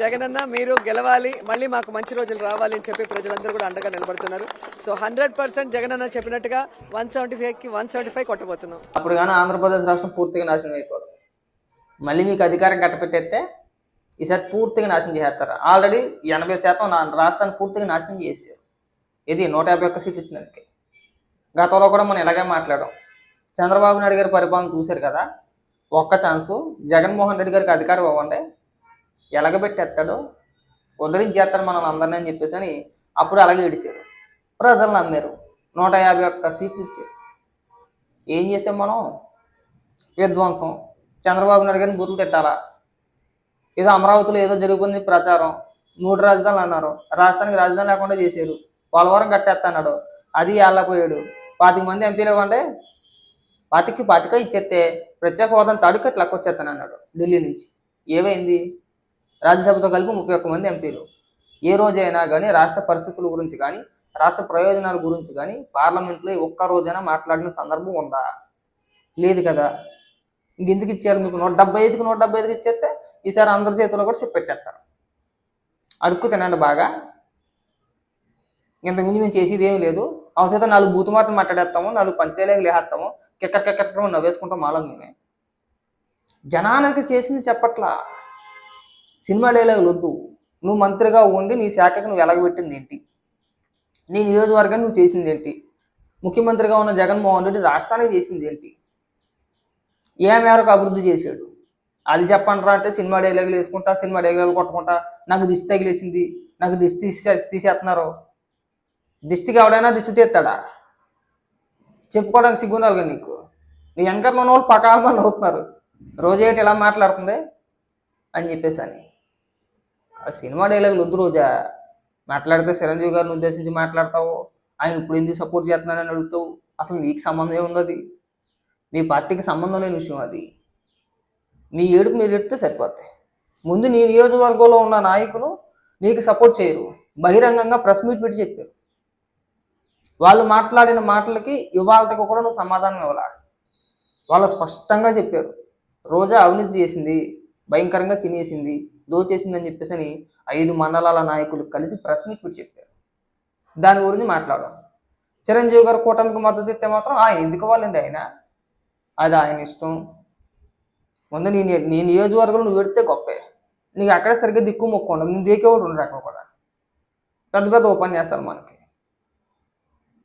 జగనన్న మీరు గెలవాలి మళ్ళీ మాకు మంచి రోజులు రావాలి అని చెప్పి ప్రజలందరూ కూడా అండగా నిలబడుతున్నారు. సో హండ్రెడ్ పర్సెంట్ జగనన్న చెప్పినట్టుగా వన్ సెవెంటీ ఫైవ్కి వన్ సెవెంటీ ఫైవ్ కొట్టబోతున్నాం. అప్పుడు కానీ ఆంధ్రప్రదేశ్ రాష్ట్రం పూర్తిగా నాశనం అయిపోదు. మళ్ళీ మీకు అధికారం కట్టపెట్టేస్తే ఈసారి పూర్తిగా నాశనం చేసేస్తారు. ఆల్రెడీ ఎనభై శాతం నా రాష్ట్రాన్ని పూర్తిగా నాశనం చేశారు. ఇది నూట యాభై ఒక్క సీట్లు ఇచ్చినందుకే. గతంలో కూడా మనం ఇలాగే మాట్లాడాం. చంద్రబాబు నాయుడు గారి పరిపాలన చూశారు కదా? ఒక్క ఛాన్సు. జగన్మోహన్ రెడ్డి గారికి అధికారం ఇవ్వండి ఎలగబెట్టేస్తాడు ఉదరించేస్తాడు మనం అందరినీ అని చెప్పేసి అని అప్పుడు అలాగే ఏడిచారు ప్రజలు నమ్మారు. నూట యాభై ఒక్క సీట్లు ఇచ్చారు. ఏం చేసాం మనం? విధ్వంసం. చంద్రబాబు నాయుడు గారిని బూతులు తిట్టాలా? ఏదో అమరావతిలో ఏదో జరుగుతుంది ప్రచారం. మూడు రాజధానులు అన్నారు. రాష్ట్రానికి రాజధాని లేకుండా చేశారు. పోలవరం కట్టేస్తాడు అది పోయాడు. పాతిక మంది ఎంపీలు ఇవ్వండి. పాతికి పాతిక ఇచ్చేస్తే ప్రత్యేక హోదాను తాడుకట్టు లెక్క వచ్చేస్తాను అన్నాడు ఢిల్లీ నుంచి. ఏమైంది? రాజ్యసభతో కలిపి ముప్పై ఒక్క మంది ఎంపీలు. ఏ రోజైనా కానీ రాష్ట్ర పరిస్థితుల గురించి కానీ రాష్ట్ర ప్రయోజనాల గురించి కానీ పార్లమెంట్లో ఒక్క రోజైనా మాట్లాడిన సందర్భం ఉందా? లేదు కదా. ఇంకెందుకు ఇచ్చారు మీకు నూట డెబ్బై ఐదుకి నూట డెబ్బై ఐదుకి ఇచ్చేస్తే ఈసారి అందరి చేతిలో కూడా చెప్పి పెట్టేస్తారు. అడుక్కు తినండి బాగా. ఇంతకుముందు మేము చేసేది ఏమీ లేదు. అవసరం నాలుగు బూతు మాటలు మాట్లాడేస్తాము నాలుగు పంచలేలకు లేహేస్తాము కిక్కర్ కిక్కర్ నవ్వేసుకుంటాం మాలో మేమే. జనానికి చేసింది చెప్పట్లా. సినిమా డైలాగులు వద్దు. నువ్వు మంత్రిగా ఉండి నీ శాఖకు నువ్వు ఎలగబెట్టింది ఏంటి? నీ నియోజకవర్గాన్ని నువ్వు చేసింది ఏంటి? ముఖ్యమంత్రిగా ఉన్న జగన్మోహన్ రెడ్డి రాష్ట్రానికి చేసింది ఏంటి? ఏ మేరకు అభివృద్ధి చేశాడు? అది చెప్పండి అంటే సినిమా డైలాగులు వేసుకుంటా సినిమా డైలాగులు కొట్టుకుంటా నాకు దిష్టి తగిలేసింది. నాకు దిష్టి తీసే తీసేస్తున్నారు. దిష్టికి ఎవడైనా దిష్టి తీస్తాడా? చెప్పుకోవడానికి సిగ్గుండాలి కదా నీకు. నీ ఎంకర్లో ఉన్న వాళ్ళు పకాలమని అవుతున్నారు. రోజేటి ఇలా మాట్లాడుతుంది? అని చెప్పేసి అని ఆ సినిమా డైలాగులు వద్దు రోజా. మాట్లాడితే చిరంజీవి గారిని ఉద్దేశించి మాట్లాడతావు? ఆయన ఇప్పుడు ఎందుకు సపోర్ట్ చేస్తున్నానని అడుగుతావు? అసలు నీకు సంబంధం ఏముంది అది? నీ పార్టీకి సంబంధం లేని విషయం అది. నీ ఏడుపు మీరు ఎడితే సరిపోతాయి ముందు నీ నియోజకవర్గంలో ఉన్న నాయకులు నీకు సపోర్ట్ చేయరు. బహిరంగంగా ప్రెస్ మీట్ పెట్టి చెప్పారు. వాళ్ళు మాట్లాడిన మాటలకి ఇవాళకి కూడా నువ్వు సమాధానం ఇవ్వాల? వాళ్ళు స్పష్టంగా చెప్పారు. రోజా అవినీతి చేసింది. భయంకరంగా తినేసింది దోచేసింది అని చెప్పేసి అని ఐదు మండలాల నాయకులు కలిసి ప్రెస్ మీట్ పెట్టి చెప్పారు. దాని గురించి మాట్లాడడం చిరంజీవి గారు కూటమికి మద్దతు ఇస్తే మాత్రం ఆయన ఎందుకు ఇవ్వాలండి ఆయన? అది ఆయన ఇష్టం. ముందు నీ నీ నియోజకవర్గంలో నువ్వు పెడితే గొప్పే. నీకు అక్కడే సరిగ్గా దిక్కు మొక్కు ఉండదు. నేను దేకేవాడు ఉండరు అక్కడ కూడా పెద్ద పెద్ద ఉపన్యాసాలు మనకి.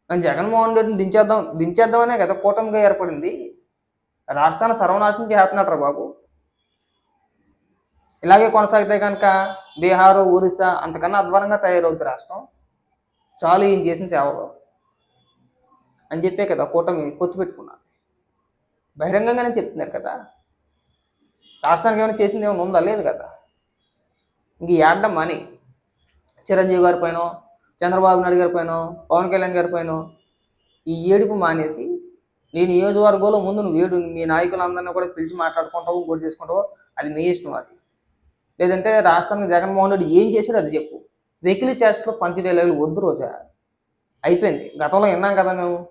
జగన్మోహన్ రెడ్డిని దించేద్దాం దించేద్దామనే కదా కూటమిగా ఏర్పడింది. రాష్ట్రాన్ని సర్వనాశనం చేస్తున్నాడు బాబు. ఇలాగే కొనసాగితే కనుక బీహార్ ఒరిస్సా అంతకన్నా అధ్వానంగా తయారవుతుంది రాష్ట్రం. చాలు ఈయన చేసిన సేవలు. అని చెప్పే కదా కూటమి పొత్తు పెట్టుకున్నారు. బహిరంగంగానే చెప్తున్నారు కదా. రాష్ట్రానికి ఏమైనా చేసింది ఏమైనా ఉందా? లేదు కదా. ఇంక ఏడ్డం మనీ చిరంజీవి గారి పైన చంద్రబాబు నాయుడు గారి పైన పవన్ కళ్యాణ్ గారి పైన ఈ ఏడుపు మానేసి నీ నియోజకవర్గంలో ముందు నువ్వు ఏడు మీ నాయకులందరినీ కూడా పిలిచి మాట్లాడుకుంటావు గుడి చేసుకుంటావు అది మీ ఇష్టం అది. లేదంటే రాష్ట్రానికి జగన్మోహన్ రెడ్డి ఏం చేశాడో అది చెప్పు. వెకిలి చేష్టలో పంచి డైలాగులు వద్దు రోజా. అయిపోయింది. గతంలో విన్నాం కదా మేము